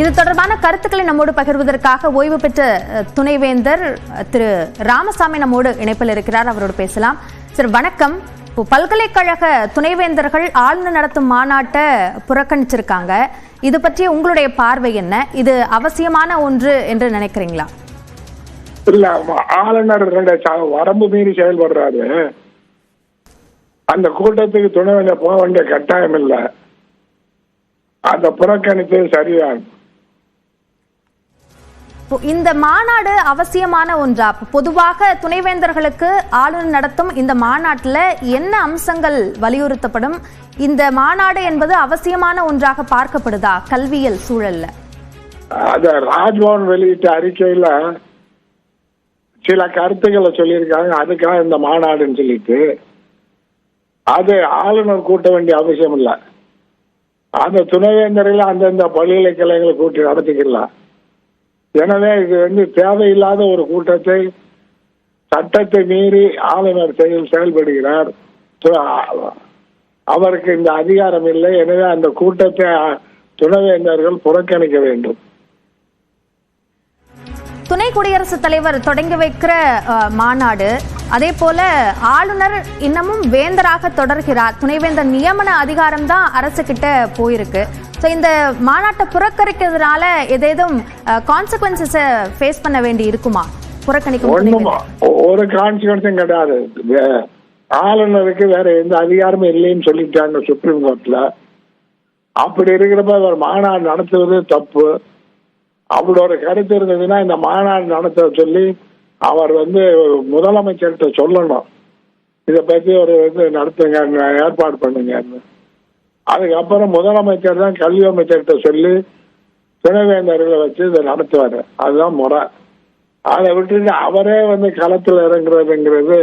இது தொடர்பான கருத்துக்களை நம்மோடு பகிர்வதற்காக ஓய்வு பெற்ற துணைவேந்தர் திரு ராமசாமி நம்மோடு இணைப்பில் இருக்கிறார். அவரோடு பேசலாம். சார் வணக்கம். இப்போ பல்கலைக்கழக துணைவேந்தர்கள் ஆளுநர் நடத்தும் மாநாட்டை புறக்கணிச்சிருக்காங்க. இது பற்றி உங்களுடைய பார்வை என்ன? இது அவசியமான ஒன்று என்று நினைக்கிறீங்களா? இல்ல ஆளுநர் வரம்பு மீறி செயல்படுறாரு. அந்த கூட்டத்துக்கு துணைவேந்தர் போக வேண்டிய கட்டாயம் இல்லை. அந்த புறக்கணித்தது சரிதான். இந்த மாநாடு அவசியமான ஒன்றா? பொதுவாக துணைவேந்தர்களுக்கு ஆளுநர் நடத்தும் இந்த மாநாட்டில் என்ன அம்சங்கள் வலியுறுத்தப்படும்? இந்த மாநாடு என்பது அவசியமான ஒன்றாக பார்க்கப்படுதா கல்வியல் சூழல்ல? அத ராஜ்பவன் வெளியிட்ட அறிக்கையில சில கருத்துக்களை சொல்லியிருக்காங்க. அதுக்காக இந்த மாநாடுன்னு சொல்லிட்டு. அது ஆளுநர் கூட்ட வேண்டிய அவசியம் இல்ல. அந்த துணைவேந்தர்கள் அந்தந்த பல்கலைக்கழகங்களை கூட்டி நடத்திக்கலாம். எனவே இது வந்து தேவையில்லாத ஒரு கூட்டத்தை சட்டத்தை மீறி ஆளுநர் செயல் செயல்படுகிறார். அவருக்கு இந்த அதிகாரம் இல்லை. எனவே அந்த கூட்டத்தை துணைவேந்தர்கள் புறக்கணிக்க வேண்டும். துணை குடியரசுத் தலைவர் தொடங்கி வைக்கிற மாநாடு அதே போல ஆளுநர் இன்னமும் வேந்தராக தொடர்கிறார். துணைவேந்தர் நியமன அதிகாரம் தான் அரசு கிட்ட போயிருக்கு. ஸோ இந்த மாநாட்டை புறக்கணிக்கிறதுனால ஏதேதும் கான்சிக்வன்சஸை ஃபேஸ் பண்ண வேண்டி இருக்குமா? புறக்கணிக்க ஒரு கான்சிக்வன்ஸும் கிடையாது. ஆளுநருக்கு வேற எந்த அதிகாரமும் இல்லைன்னு சொல்லிட்டாங்க சுப்ரீம் கோர்ட்ல. அப்படி இருக்கிறப்ப அவர் மாநாடு நடத்துவது தப்பு. அவரோட கருத்து இருந்ததுன்னா இந்த மாநாடு நடத்த சொல்லி அவர் வந்து முதலமைச்சர்கிட்ட சொல்லணும். இதை பத்தி ஒரு இது நடத்துங்க ஏற்பாடு பண்ணுங்கன்னு. அதுக்கப்புறம் முதலமைச்சர் தான் கல்வி அமைச்சர்கிட்ட சொல்லி துணைவேந்தர்களை வச்சு இதை நடத்துவாரு. அதுதான் முறை. அதை விட்டுட்டு அவரே வந்து களத்தில் இறங்குறதுங்கிறது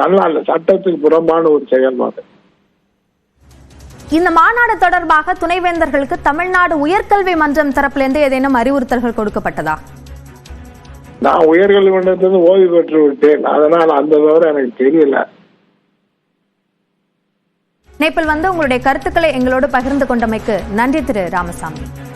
நல்லா இல்லை. சட்டத்துக்கு புறம்பான ஒரு செயல்பாடு. இந்த மாநாடு தொடர்பாக துணைவேந்தர்களுக்கு தமிழ்நாடு உயர்கல்வி மன்றம் தரப்பிலிருந்து ஏதேனும் அறிவுறுத்தல்கள் கொடுக்கப்பட்டதா? நான் உயர்கல்வி மன்றத்திலிருந்து ஓய்வு பெற்று விட்டேன் அதனால் அந்த விவரம் எனக்கு தெரியல. நேப்பில் வந்து உங்களுடைய கருத்துக்களை எங்களோடு பகிர்ந்து கொண்டமைக்கு நன்றி திரு ராமசாமி.